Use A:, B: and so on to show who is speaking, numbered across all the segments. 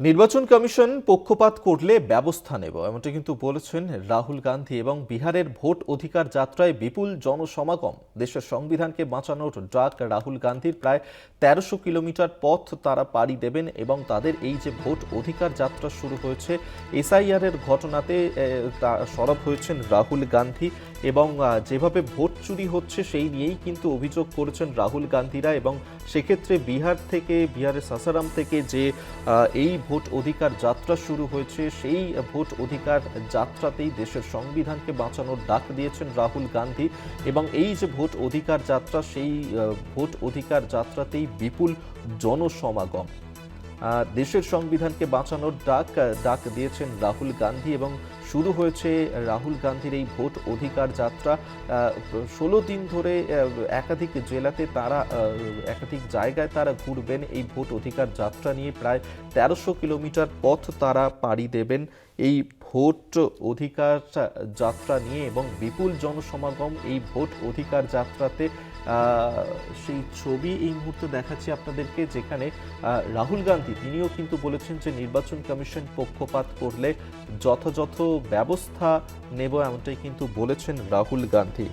A: নির্বাচন কমিশন পক্ষপাত করলে ব্যবস্থা নেব, এমনটা কিন্তু বলেছেন রাহুল গান্ধী এবং বিহারের ভোট অধিকার যাত্রায় বিপুল জনসমাগম। দেশের সংবিধানকে বাঁচানোর ডাক রাহুল গান্ধীর। প্রায় তেরোশো কিলোমিটার পথ তারা পাড়ি দেবেন এবং তাদের এই যে ভোট অধিকার যাত্রা শুরু হয়েছে এসআইআর এর ঘটনাতে সরব হয়েছেন রাহুল গান্ধী। এবং যেভাবে ভোট চুরি হচ্ছে সেই নিয়েই কিন্তু অভিযোগ করেছেন রাহুল গান্ধীরা এবং সেক্ষেত্রে বিহার থেকে, বিহারের সাসারাম থেকে যে এই ভোট অধিকার যাত্রা শুরু হয়েছে, সেই ভোট অধিকার যাত্রাতেই দেশের সংবিধানকে বাঁচানোর ডাক দিয়েছেন রাহুল গান্ধী এবং এই যে ভোট অধিকার যাত্রা, সেই ভোট অধিকার যাত্রাতেই বিপুল জনসমাগম। দেশের সংবিধানকে বাঁচানোর ডাক ডাক দিয়েছেন রাহুল গান্ধী এবং শুরু হয়েছে রাহুল গান্ধীর এই ভোট অধিকার যাত্রা। ষোলো দিন ধরে একাধিক জেলাতে তারা একাধিক জায়গায় তারা ঘুরবেন এই ভোট অধিকার যাত্রা নিয়ে। প্রায় তেরোশো কিলোমিটার পথ তারা পাড়ি দেবেন এই ভোট অধিকার যাত্রা নিয়ে এবং বিপুল জনসমাগম এই ভোট অধিকার যাত্রাতে সেই ছবি এই মুহূর্তে দেখাচ্ছি আপনাদেরকে যেখানে রাহুল গান্ধী, তিনিও কিন্তু বলেছেন যে নির্বাচন কমিশন পক্ষপাত করলে যথাযথ ব্যবস্থা নেব এমনটাই কিন্তু বলেছেন রাহুল গান্ধী।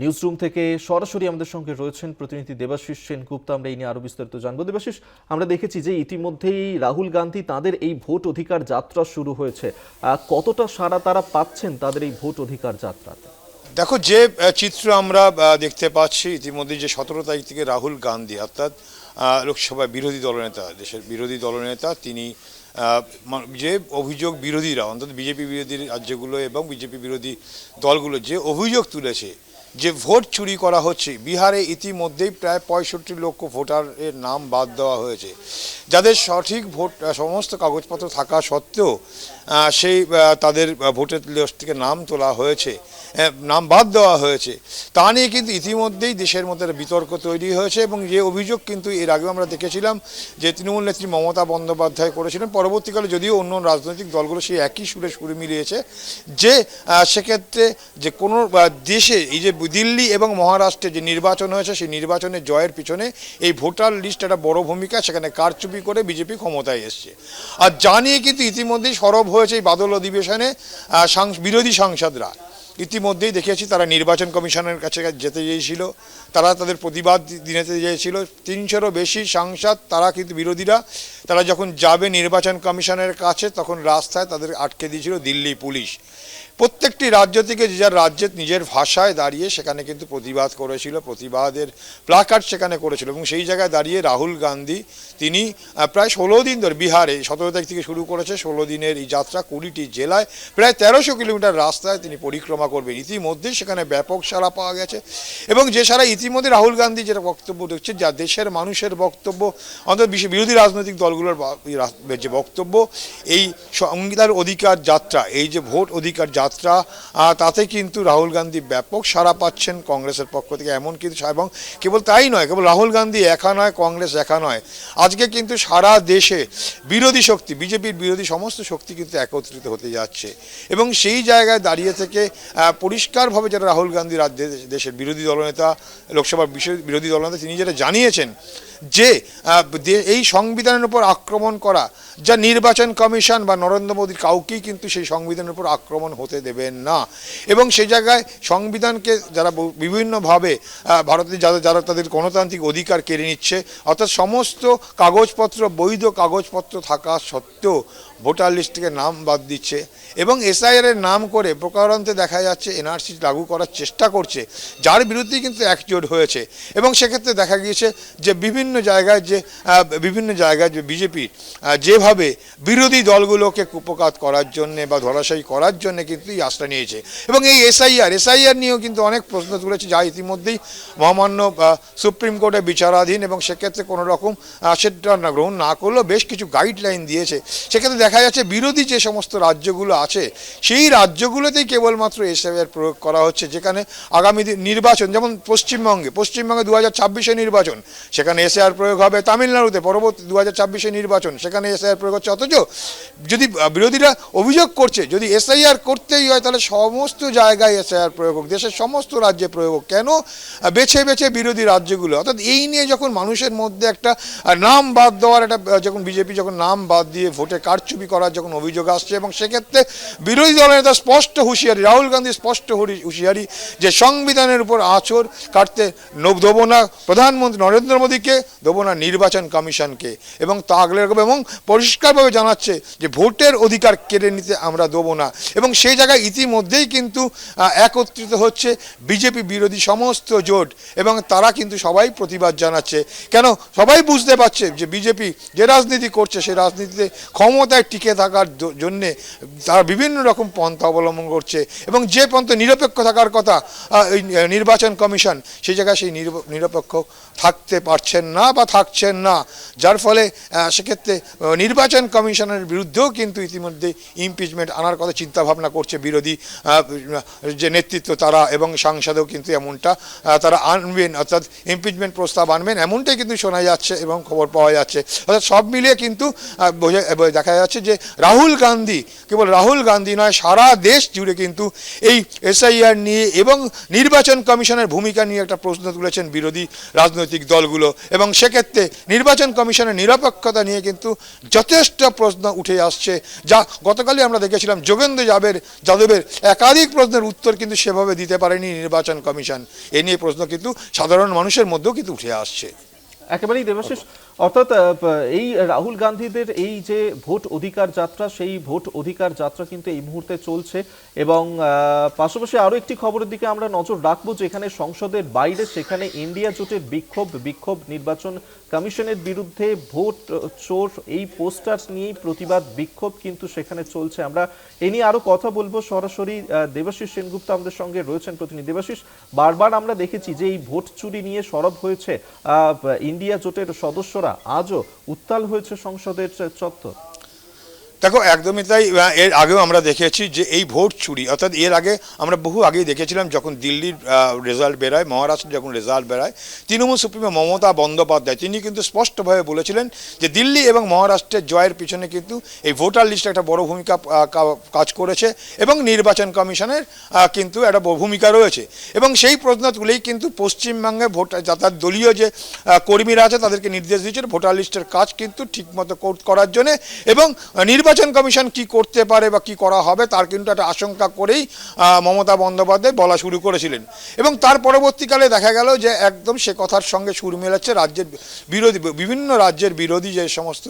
A: নিউজ রুম থেকে সরাসরি আমাদের সঙ্গে রয়েছেন প্রতিনিধি দেবাশিস সেনগুপ্ত আমরা এই নিয়ে আরও বিস্তারিত জানব। দেবাশিস, আমরা দেখেছি যে ইতিমধ্যেই রাহুল গান্ধী তাদের এই ভোট অধিকার যাত্রা শুরু হয়েছে। কতটা সারা তারা পাচ্ছেন তাদের এই ভোট অধিকার যাত্রাতে?
B: দেখো, যে চিত্র আমরা দেখতে পাচ্ছি ইতিমধ্যে যে সতেরো তারিখ থেকে রাহুল গান্ধী, অর্থাৎ লোকসভায় বিরোধী দলনেতা, দেশের বিরোধী দলনেতা, তিনি যে অভিযোগ বিরোধীরা, অন্তত বিজেপি বিরোধী রাজ্যগুলো এবং বিজেপি বিরোধী দলগুলো যে অভিযোগ তুলেছে যে ভোট চুরি করা হচ্ছে, বিহারে ইতিমধ্যেই প্রায় পঁয়ষট্টি লক্ষ ভোটারের নাম বাদ দেওয়া হয়েছে। যাদের সঠিক ভোট সমস্ত কাগজপত্র থাকা সত্ত্বেও সেই তাদের ভোটের লিস্ট থেকে নাম তোলা হয়েছে নাম বাদ দেওয়া হয়েছে। তা নিয়ে কিন্তু ইতিমধ্যেই দেশের মধ্যে বিতর্ক তৈরি হয়েছে এবং যে অভিযোগ কিন্তু এর আগেও আমরা দেখেছিলাম যে তৃণমূল নেত্রী মমতা বন্দ্যোপাধ্যায় করেছিলেন। পরবর্তীকালে যদিও অন্য রাজনৈতিক দলগুলো সেই একই সুরে সুরে মিলিয়েছে যে সেক্ষেত্রে যে কোনো দেশে এই যে দিল্লি এবং মহারাষ্ট্রে যে নির্বাচন হয়েছে, সেই নির্বাচনের জয়ের পিছনে এই ভোটার লিস্ট একটা বড় ভূমিকা, সেখানে কারচুপি করে বিজেপি ক্ষমতায় এসছে। আর জানিয়ে কিন্তু ইতিমধ্যেই সরব হয়েছে এই বাদল অধিবেশনে বিরোধী সাংসদরা। ইতিমধ্যেই দেখেছি তারা নির্বাচন কমিশনের কাছে যেতে চেয়েছিল, তারা তাদের প্রতিবাদ দিনেতে চেয়েছিল। তিনশোরও বেশি সাংসদ, তারা কিন্তু বিরোধীরা তারা যখন যাবে নির্বাচন কমিশনের কাছে, তখন রাস্তায় তাদের আটকে দিয়েছিল দিল্লি পুলিশ। প্রত্যেকটি রাজ্য থেকে যে যার রাজ্যের নিজের ভাষায় দাঁড়িয়ে সেখানে কিন্তু প্রতিবাদ করেছিল, প্রতিবাদের প্লাকার্ড সেখানে করেছিল এবং সেই জায়গায় দাঁড়িয়ে রাহুল গান্ধী, তিনি প্রায় ষোলো দিন ধরে বিহারে, সতেরো তারিখ থেকে শুরু করেছে, ষোলো দিনের এই যাত্রা কুড়িটি জেলায়, প্রায় তেরোশো কিলোমিটার রাস্তায় তিনি পরিক্রমা করবেন। ইতিমধ্যেই সেখানে ব্যাপক সাড়া পাওয়া গেছে এবং যে সারা ইতিমধ্যে রাহুল গান্ধী যেটা বক্তব্য দেখছে, যা দেশের মানুষের বক্তব্য, অন্তত বিরোধী রাজনৈতিক দলগুলোর যে বক্তব্য, এই সংবিধান অধিকার যাত্রা, এই যে ভোট অধিকার যাত্রা তাতে কিন্তু রাহুল গান্ধী ব্যাপক সাড়া পাচ্ছেন কংগ্রেসের পক্ষ থেকে। এমন কিন্তু এবং কেবল তাই নয়, কেবল রাহুল গান্ধী একা নয়, কংগ্রেস একা নয়। আজকে কিন্তু সারা দেশে বিরোধী শক্তি, বিজেপির বিরোধী সমস্ত শক্তি কিন্তু একত্রিত হতে যাচ্ছে। এবং সেই জায়গায় দাঁড়িয়ে থেকে পরিষ্কারভাবে যেটা রাহুল গান্ধী রাজ্যে দেশের বিরোধী দলনেতা, লোকসভার বিরোধী দলনেতা, তিনি যেটা জানিয়েছেন যে এই সংবিধানের উপর আক্রমণ করা, যা নির্বাচন কমিশন বা নরেন্দ্র মোদীর কাউকেই কিন্তু সেই সংবিধানের উপর আক্রমণ হতে দেবেন না। এবং সে জায়গায় সংবিধানকে যারা বিভিন্নভাবে ভারতের যারা যারা তাদের গণতান্ত্রিক অধিকার কেড়ে নিচ্ছে, অর্থাৎ সমস্ত কাগজপত্র, বৈধ কাগজপত্র থাকা সত্ত্বেও ভোটার লিস্ট থেকে নাম বাদ দিচ্ছে এবং এসআইআর এর নাম করে প্রকারান্তে দেখা যাচ্ছে এনআরসি লাগু করার চেষ্টা করছে, যার বিরুদ্ধেই কিন্তু একজোট হয়েছে। এবং সেক্ষেত্রে দেখা গিয়েছে যে বিভিন্ন জায়গায় যে বিভিন্ন জায়গায় যে বিজেপি যেভাবে বিরোধী দলগুলোকে কুপকাত করার জন্য বা ধরাশায়ী করার জন্য কিন্তু এই আশ্রয় নিয়েছে। এবং এই এসআইআর এসআইআর নিয়েও কিন্তু অনেক প্রশ্ন তুলেছে, যা ইতিমধ্যেই মহামান্য সুপ্রিম কোর্টে বিচারাধীন এবং সেক্ষেত্রে কোনো রকম সেটা গ্রহণ না করলেও বেশ কিছু গাইডলাইন দিয়েছে। সেক্ষেত্রে দেখা যাচ্ছে বিরোধী যে সমস্ত রাজ্যগুলো আছে, সেই রাজ্যগুলোতেই কেবলমাত্র এসআইআর প্রয়োগ করা হচ্ছে, যেখানে আগামী নির্বাচন, যেমন পশ্চিমবঙ্গে পশ্চিমবঙ্গে দু হাজার ছাব্বিশে নির্বাচন, সেখানে এসআইআর প্রয়োগ হবে তামিলনাড়ুতে, পরবর্তী দু হাজার ছাব্বিশে নির্বাচন, সেখানে এসআইআর প্রয়োগ হচ্ছে। অথচ যদি বিরোধীরা অভিযোগ করছে, যদি এসআইআর করতেই হয়, তাহলে সমস্ত জায়গায় এসআইআর প্রয়োগ হোক, দেশের সমস্ত রাজ্যে প্রয়োগ হোক। কেন? বেছে বেছে বিরোধী রাজ্যগুলো, অর্থাৎ এই নিয়ে যখন মানুষের মধ্যে একটা নাম বাদ দেওয়ার একটা যখন বিজেপি যখন নাম বাদ দিয়ে ভোটে কারচুপি করার যখন অভিযোগ আসছে এবং সেক্ষেত্রে বিরোধী দলের নেতা স্পষ্ট হুঁশিয়ারি, রাহুল গান্ধী স্পষ্ট হুঁশিয়ারি যে সংবিধানের উপর আঁচড় কাটতে দেবো না, প্রধানমন্ত্রী নরেন্দ্র মোদীকে, দেবো না নির্বাচন কমিশনকে। এবং তা আগলে রাখব এবং পরিষ্কারভাবে জানাচ্ছে যে ভোটের অধিকার কেড়ে নিতে আমরা দেবো না। এবং সেই জায়গায় ইতিমধ্যেই কিন্তু একত্রিত হচ্ছে বিজেপি বিরোধী সমস্ত জোট এবং তারা কিন্তু সবাই প্রতিবাদ জানাচ্ছে। কেন? সবাই বুঝতে পারছে যে বিজেপি যে রাজনীতি করছে সেই রাজনীতিতে ক্ষমতায় টিকে থাকার জন্যে তারা বিভিন্ন রকম পন্থা অবলম্বন করছে এবং যে পন্থা নিরপেক্ষ থাকার কথা নির্বাচন কমিশন সেই জায়গায় সেই নিরপেক্ষ থাকতে পারছেন না বা থাকছেন না। যার ফলে সেক্ষেত্রে নির্বাচন কমিশনের বিরুদ্ধেও কিন্তু ইতিমধ্যে ইমপিচমেন্ট আনার কথা চিন্তা ভাবনা করছে বিরোধী যে নেতৃত্ব তারা এবং সাংসদও কিন্তু এমনটা তারা আনবেন, অর্থাৎ ইমপিচমেন্ট প্রস্তাব আনবেন, এমনটাই কিন্তু শোনা যাচ্ছে এবং খবর পাওয়া যাচ্ছে। অর্থাৎ সব মিলিয়ে কিন্তু দেখা যাচ্ছে যে রাহুল গান্ধী, কেবল রাহুল গান্ধী নয়, সারা দেশ জুড়ে কিন্তু এই এসআইআর নিয়ে এবং নির্বাচন কমিশনের ভূমিকা নিয়ে একটা প্রশ্ন তুলেছেন বিরোধী রাজনৈতিক দলগুলো। এবং সেক্ষেত্রে নির্বাচন কমিশনের নিরপেক্ষতা নিয়ে কিন্তু যথেষ্ট প্রশ্ন উঠে আসছে, যা গতকালই আমরা দেখেছিলাম যোগেন্দ্র যাবের, যাদবের একাধিক প্রশ্নের উত্তর কিন্তু সেভাবে দিতে পারেনি নির্বাচন কমিশন। এ নিয়ে প্রশ্ন কিন্তু সাধারণ মানুষের মধ্যেও কিন্তু উঠে আসছে।
A: একেবারেই দেবাশিস অর্থাৎ এই রাহুল গান্ধীদের এই যে ভোট অধিকার যাত্রা, সেই ভোট অধিকার যাত্রা কিন্তু এই মুহূর্তে চলছে এবং পাশাপাশি আরও একটি খবরের দিকে আমরা নজর রাখব যেখানে সংসদের বাইরে, সেখানে ইন্ডিয়া জোটের বিক্ষোভ বিক্ষোভ নির্বাচন কমিশনের বিরুদ্ধে ভোট চোর এই পোস্টার নিয়েই প্রতিবাদ, বিক্ষোভ কিন্তু সেখানে চলছে। আমরা এ নিয়ে আরও কথা বলব। সরাসরি দেবাশিস সেনগুপ্ত আমাদের সঙ্গে রয়েছেন প্রতিনিধি। দেবাশিস, বারবার আমরা দেখেছি যে এই ভোট চুরি নিয়ে সরব হয়েছে ইন্ডিয়া জোটের সদস্যরা। আজও উত্তাল হয়েছে সংসদের চত্বর।
B: দেখো একদমই তাই এর আগেও আমরা দেখেছি যে এই ভোট চুরি অর্থাৎ এর আগে আমরা বহু আগেই দেখেছিলাম যখন দিল্লির রেজাল্ট বেরোয় মহারাষ্ট্রের যখন রেজাল্ট বেরোয় তৃণমূল সুপ্রিমো মমতা বন্দ্যোপাধ্যায় তিনি কিন্তু স্পষ্টভাবে বলেছিলেন যে দিল্লি এবং মহারাষ্ট্রের জয়ের পিছনে কিন্তু এই ভোটার লিস্টে একটা বড় ভূমিকা কাজ করেছে এবং নির্বাচন কমিশনের কিন্তু একটা ভূমিকা রয়েছে। এবং সেই প্রশ্ন তুলেই কিন্তু পশ্চিমবঙ্গে ভোট যাতায়াত দলীয় যে কর্মীরা আছে তাদেরকে নির্দেশ দিয়েছে ভোটার লিস্টের কাজ কিন্তু ঠিকমতো কর- করার জন্য এবং আহ, নির্বাচন কমিশন কি করতে পারে বা কি করা হবে তার কিন্তু একটা আশঙ্কা করেই মমতা বন্দ্যোপাধ্যায় বলা শুরু করেছিলেন। এবং তার পরবর্তীকালে দেখা গেল যে একদম সে কথার সঙ্গে সুর মেলাচ্ছে রাজ্যের বিরোধী, বিভিন্ন রাজ্যের বিরোধী যে সমস্ত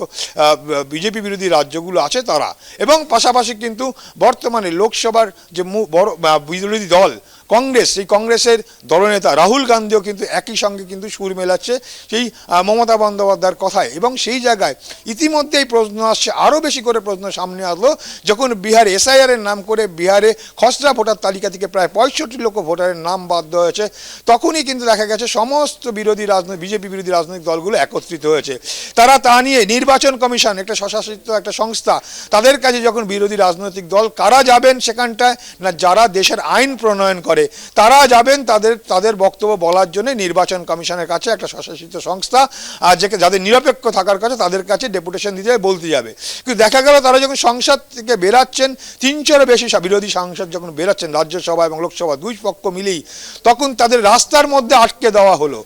B: বিজেপি বিরোধী রাজ্যগুলো আছে তারা। এবং পাশাপাশি কিন্তু বর্তমানে লোকসভার যে বড় বিরোধী দল কংগ্রেস, সেই কংগ্রেসের দলনেতা রাহুল গান্ধীও কিন্তু একই সঙ্গে কিন্তু সুর মেলাচ্ছে সেই মমতা বন্দ্যোপাধ্যায়ের কথায়। এবং সেই জায়গায় ইতিমধ্যেই প্রশ্ন আসছে, আরও বেশি করে প্রশ্ন সামনে আসলো, যখন বিহার এসআইআরের নাম করে বিহারে খসড়া ভোটার তালিকা থেকে প্রায় পঁয়ষট্টি লক্ষ ভোটারের নাম বাদ দেওয়া হয়েছে। তখনই কিন্তু দেখা গেছে, সমস্ত বিরোধী রাজনৈতিক, বিজেপি বিরোধী রাজনৈতিক দলগুলো একত্রিত হয়েছে। তারা তা নিয়ে নির্বাচন কমিশন, একটা স্বশাসিত একটা সংস্থা, তাদের কাছে যখন বিরোধী রাজনৈতিক দল কারা যাবেন সেখানটায়, না যারা দেশের আইন প্রণয়ন করে তারা যাবেন তাদের তাদের বক্তব্য বলার জন্য নির্বাচন কমিশনের কাছে একটা স্বশাসিত সংস্থা, আর যে যাদের নিরপেক্ষ থাকার কাছে তাদের কাছে ডেপুটেশন দিতে বলতে যাবে। কিন্তু দেখা গেল তারা যখন সংসদ থেকে বেরাচ্ছেন, তিনশোরও বেশি বিরোধী সাংসদ যখন বেরাচ্ছেন রাজ্যসভা এবং লোকসভা দুই পক্ষ মিলেই, তখন তাদের রাস্তার মধ্যে আটকে দেওয়া হলো।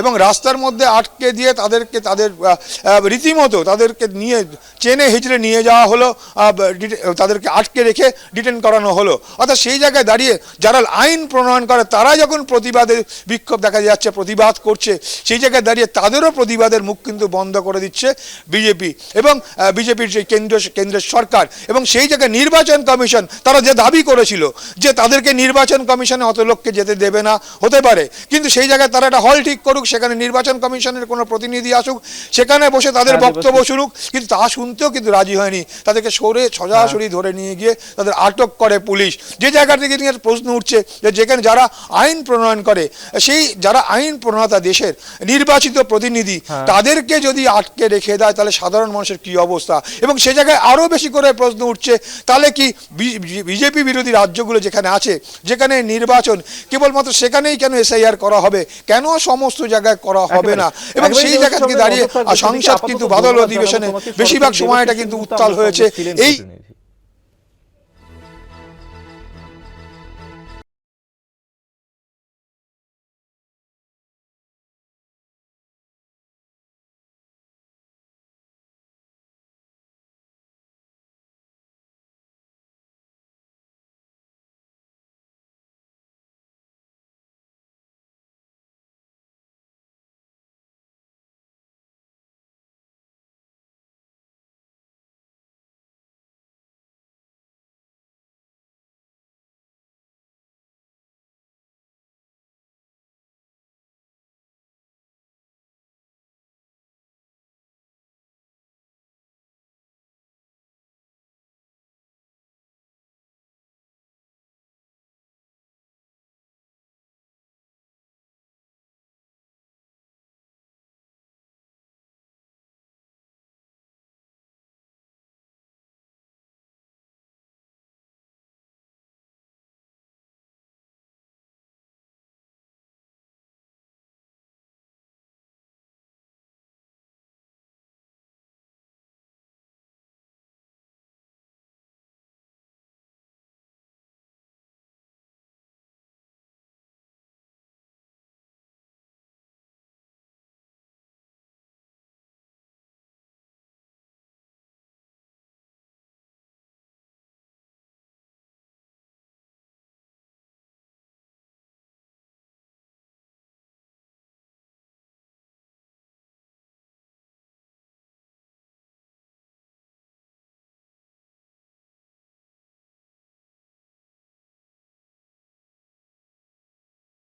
B: এবং রাস্তার মধ্যে আটকে দিয়ে তাদেরকে, তাদের রীতিমতো তাদেরকে নিয়ে, চেনে হিচড়ে নিয়ে যাওয়া হলো তাদেরকে আটকে রেখে ডিটেন করানো হলো। অর্থাৎ সেই জায়গায় দাঁড়িয়ে যারা আইন প্রণয়ন করে তারা যখন প্রতিবাদে বিক্ষোভ দেখা যাচ্ছে প্রতিবাদ করছে সেই জায়গায় দাঁড়িয়ে তাদেরও প্রতিবাদের মুখ কিন্তু বন্ধ করে দিচ্ছে বিজেপি এবং বিজেপির যে কেন্দ্র কেন্দ্রের সরকার এবং সেই জায়গায় নির্বাচন কমিশন তারা যে দাবি করেছিল যে তাদেরকে নির্বাচন কমিশনে অত লোককে যেতে দেবে না হতে পারে। কিন্তু সেই জায়গায় তারা একটা হল ঠিক করুক সেখানে নির্বাচন কমিশনের কোনো প্রতিনিধি আসুক সেখানে বসে তাদের
A: হ্যাঁ,
B: বক্তব্য শুনুক কিন্তু তা শুনতেও কিন্তু রাজি হয়নি। তাদেরকে সরে সজাসরি ধরে নিয়ে গিয়ে তাদের আটক করে পুলিশ। যে জায়গা থেকে প্রশ্ন উঠছে যে যেখানে যারা আইন প্রণয়ন করে সেই যারা আইন প্রণেতা দেশের নির্বাচিত প্রতিনিধি তাদেরকে যদি আটকে রেখে দেয় তাহলে সাধারণ মানুষের কি অবস্থা? এবং সে জায়গায় আরও বেশি করে প্রশ্ন উঠছে তাহলে কি বিজেপি বিরোধী রাজ্যগুলো যেখানে আছে যেখানে নির্বাচন কেবলমাত্র সেখানেই কেন এসআইআর করা হবে? কেন সমস্ত জায়গায় করা হবে না? এবং সেই জায়গা থেকে দাঁড়িয়ে সংসদ কিন্তু বাদল অধিবেশনে বেশিরভাগ সময়টা কিন্তু উত্তাল হয়েছে। এই।